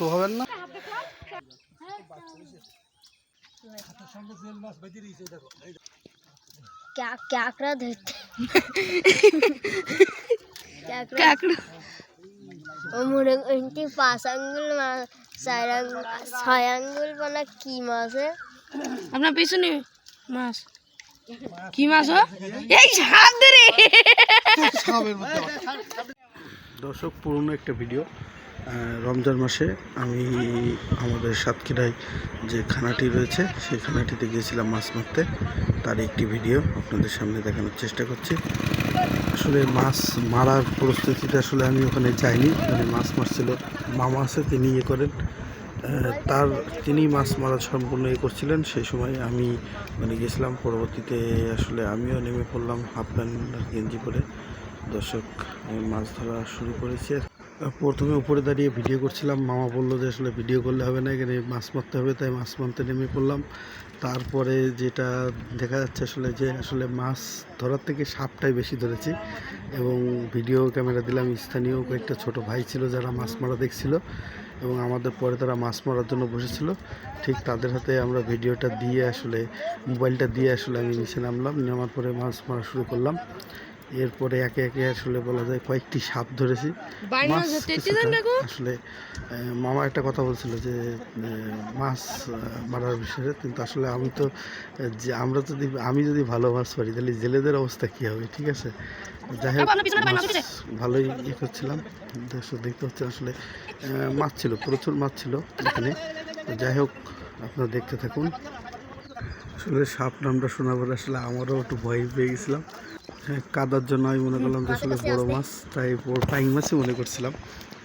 দ্রুত হবেন না? क्या ধরতে। কাঁকড়া ও মনে পাঁচ আঙ্গুল মাছ চার আঙ্গুল ছয় আঙ্গুল মানে কি মাছে আপনার পিছনে মাছ। কি মাছ এই সাপ ধরে দর্শক পুরনো একটা ভিডিও। রমজান মাসে আমি আমাদের সাতক্ষীরায় যে খানাটি রয়েছে, সেই খানাটিতে গিয়েছিলাম মাছ মারতে। তার একটি ভিডিও আপনাদের সামনে দেখানোর চেষ্টা করছি। আসলে মাছ মারার পরিস্থিতিতে আসলে আমি ওখানে যাইনি। মানে মাছ মারছিল মামা আছে, তিনি ইয়ে করেন। তার তিনি মাছ মারা সম্পূর্ণ ইয়ে করছিলেন। সেই সময় আমি মানে গেছিলাম পরবর্তীতে আসলে আমিও নেমে পড়লাম হাফ প্যান্ট গেঞ্জি পরে। দর্শক মাছ ধরা শুরু করেছি প্রথমে উপরে দাঁড়িয়ে ভিডিও করছিলাম। মামা বলল যে আসলে ভিডিও করলে হবে না, এখানে মাছ মারতে হবে, তাই মাছ মারতে নেমে পড়লাম। তারপরে যেটা দেখা যাচ্ছে আসলে যে আসলে মাছ ধরার থেকে সাপটাই বেশি ধরেছি এবং ভিডিও ক্যামেরা দিলাম। স্থানীয় কয়েকটা ছোট ভাই ছিল যারা মাছ মারা দেখছিল এবং আমাদের পরে তারা মাছ মারার জন্য বসেছিল। ঠিক তাদের হাতে আমরা ভিডিওটা দিয়ে আসলে, মোবাইলটা দিয়ে আসলে আমি নিচে নামলাম। নামার পরে মাছ মারা শুরু করলাম। এরপরে একে একে আসলে বলা যায় কয়েকটি সাপ ধরেছি। আসলে মামা একটা কথা বলছিল যে মাছ মারার বিষয়ে কিন্তু আসলে আমি তো যে আমরা যদি আমি যদি ভালো মাছ পারি তাহলে জেলেদের অবস্থা কী হবে ঠিক আছে? যাই হোক ভালোই ইয়ে করছিলাম। দেখতে হচ্ছে আসলে মাছ ছিল প্রচুর মাছ ছিল এখানে। যাই হোক আপনারা দেখতে থাকুন। আসলে সাপ নামটা শোনার পরে আসলে আমারও একটু ভয় পেয়ে গেছিলাম। কাদার জন্য আমি মনে করলাম যে আসলে বড় মাছ তাই বড় পাইং মাছই মনে করছিলাম।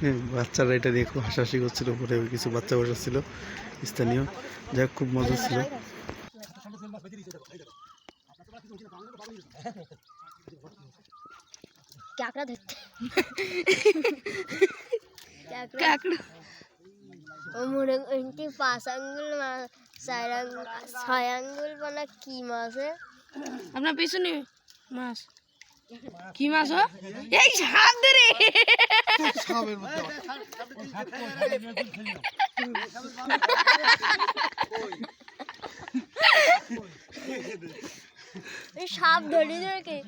হ্যাঁ বাচ্চারা এটা নিয়ে খুব হাসাহাসি করছিল উপরে কিছু বাচ্চা বসা ছিল স্থানীয়। যাই খুব মজা ছিল। ধরতে। কাঁকড়া। ও মনে করছি পাঁচ আঙ্গুল মাছ আঙ্গুল ছয় আঙ্গুল মানে কি মাছে আপনার পিছনে মাছ? কি মাছ এই সাপ ধরে এই সাপ ধরি ধরে কি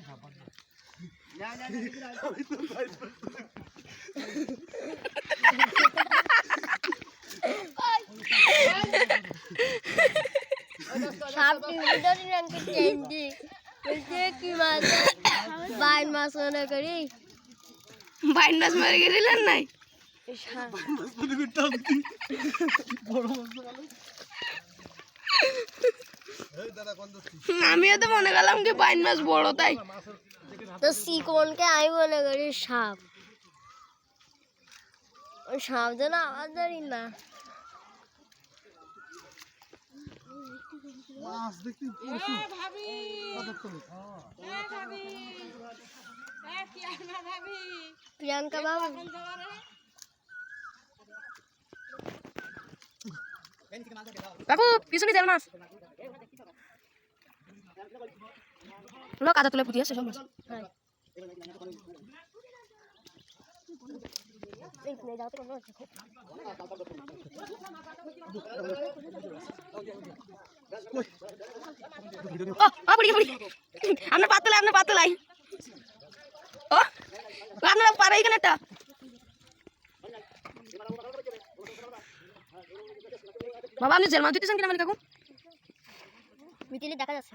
সাপ ধরি কি মাছ বাইন মাছ মনে করি। বাইন মাছ মারে নাই? আমিও তো মনে করলাম কি বাইন মাছ বড় তাই। তো সিকোনকে আমি মনে করি সাপ। ওই সাপ যেন আওয়াজ ধরি না। প্রিয়াঙ্কা বাবু। কাকু পিছনে দেন মাছ? লো কাদা তুলে পুঁতি আছে সব মাছ হ্যাঁ। এই প্লে যাও তো কোনো দেখো। ও ও পড়ি পড়ি আপনার পাত তোলাই আপনার পাত তোলাই ও আপনারা পারে এখানে একটা বাবা আপনি জেল মাছ দিতেছেন কিনা মানে কাকু মিতিলি দেখা যাচ্ছে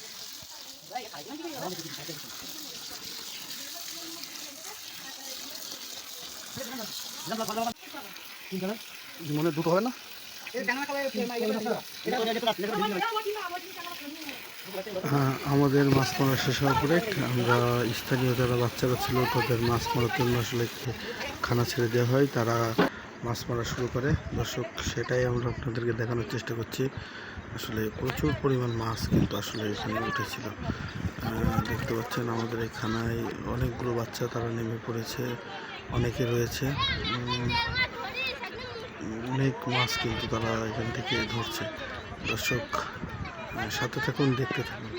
মনে দ্রুত হবে না আমাদের মাছ মারা শেষ হওয়ার পরে আমরা স্থানীয় যারা বাচ্চারা ছিল, তাদের মাছ মারার জন্য আসলে খানা ছেড়ে দেওয়া হয়। তারা মাছ মারা শুরু করে। দর্শক, সেটাই আমরা আপনাদেরকে দেখানোর চেষ্টা করছি। আসলে প্রচুর পরিমাণ মাছ কিন্তু আসলে এখানে উঠেছিল। দেখতে পাচ্ছেন আমাদের এই খানায় অনেকগুলো বাচ্চা তারা নেমে পড়েছে, অনেকে রয়েছে। অনেক মাছ কিন্তু তারা এখান থেকে ধরছে। দর্শক সাথে থাকুন, দেখতে থাকুন।